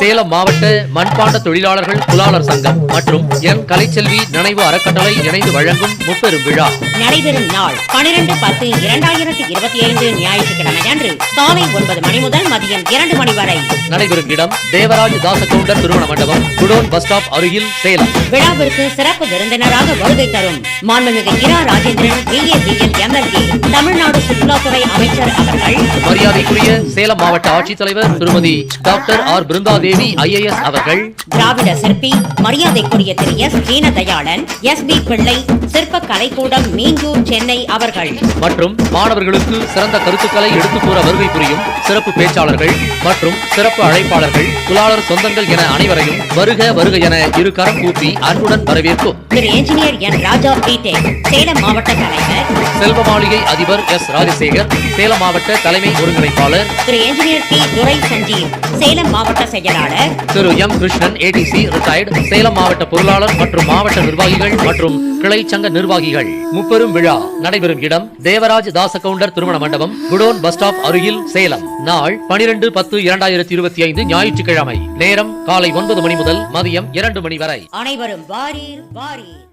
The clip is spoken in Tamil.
சேலம் மாவட்ட மண்பாண்ட தொழிலாளர்கள் புலாளர் சங்கம் மற்றும் என் கலைச்செல்வி நினைவு அறக்கட்டளை இணைந்து வழங்கும் முப்பெரும் விழா. நடைபெறும் நாள் பனிரெண்டு பத்து இரண்டாயிரத்தி இருபத்தி ஐந்து ஞாயிற்றுக்கிழமை அன்று காலை ஒன்பது மணி முதல் மதியம் இரண்டு மணி வரை. நடைபெறும் இடம் தேவராஜ் தாசகவுண்டர் திருமண மண்டபம் குடோன் பஸ் ஸ்டாப் அருகில் சேலம். விழாவிற்கு சிறப்பு விருந்தினராக வருகை தரும் மாண்புமிகு இரா ராஜேந்திரன் பிஏபிஎல் எம்எல்ஏ தமிழ்நாடு சுற்றுலாத்துறை அமைச்சர் அவர்கள் மரியாதைக்குரிய சேலம் மாவட்ட ஆட்சித்தலைவர் திருமதி டாக்டர் ஆர். பிருந்தாதேவி ஐஏஎஸ் அவர்கள். திராவிட சிற்பி மரியாதைக்குரிய Thiru. S. Deenadayalan S. P. Pillai சிற்ப கலைக்கூடம் மீஞ்சூர் சென்னை அவர்கள். மற்றும் மாணவர்களுக்கு சிறந்த கருத்துக்களை எடுத்துக் கூற வருகை புரியும் சிறப்பு பேச்சாளர்கள் மற்றும் சிறப்பு அழைப்பாளர்கள் புலாளர் சொந்தங்கள் என அனைவரையும் வருக வருக என இரு கரம் கூப்பி அன்புடன் வரவேற்கும் Thiru. Engineer N. Raja BTech Salem மாவட்ட தலைவர் செல்வ மாளிகை அதிபர் எஸ் ராஜசேகர் சேலம் மாவட்ட தலைமை ஒருங்கிணைப்பாளர் திரு என்ஜினியர் பி துரை சஞ்சீவ் சேலம் மாவட்ட செயலாளர் Thiru M Krishnan ADC retired Salem மாவட்ட பொருளாளர் மற்றும் மாவட்ட நிர்வாகிகள் மற்றும் கிளை சங்க நிர்வாகிகள். முப்பெரும் விழா நடைபெறும் இடம் தேவராஜ் தாசகவுண்டர் திருமண மண்டபம் குடோன் பஸ் ஸ்டாப் அருகில் சேலம். நாள் பனிரெண்டு பத்து இரண்டாயிரத்தி இருபத்தி ஐந்து ஞாயிற்றுக்கிழமை. நேரம் காலை ஒன்பது மணி முதல் மதியம் இரண்டு மணி வரை. அனைவரும் வாரீர் வாரீர்.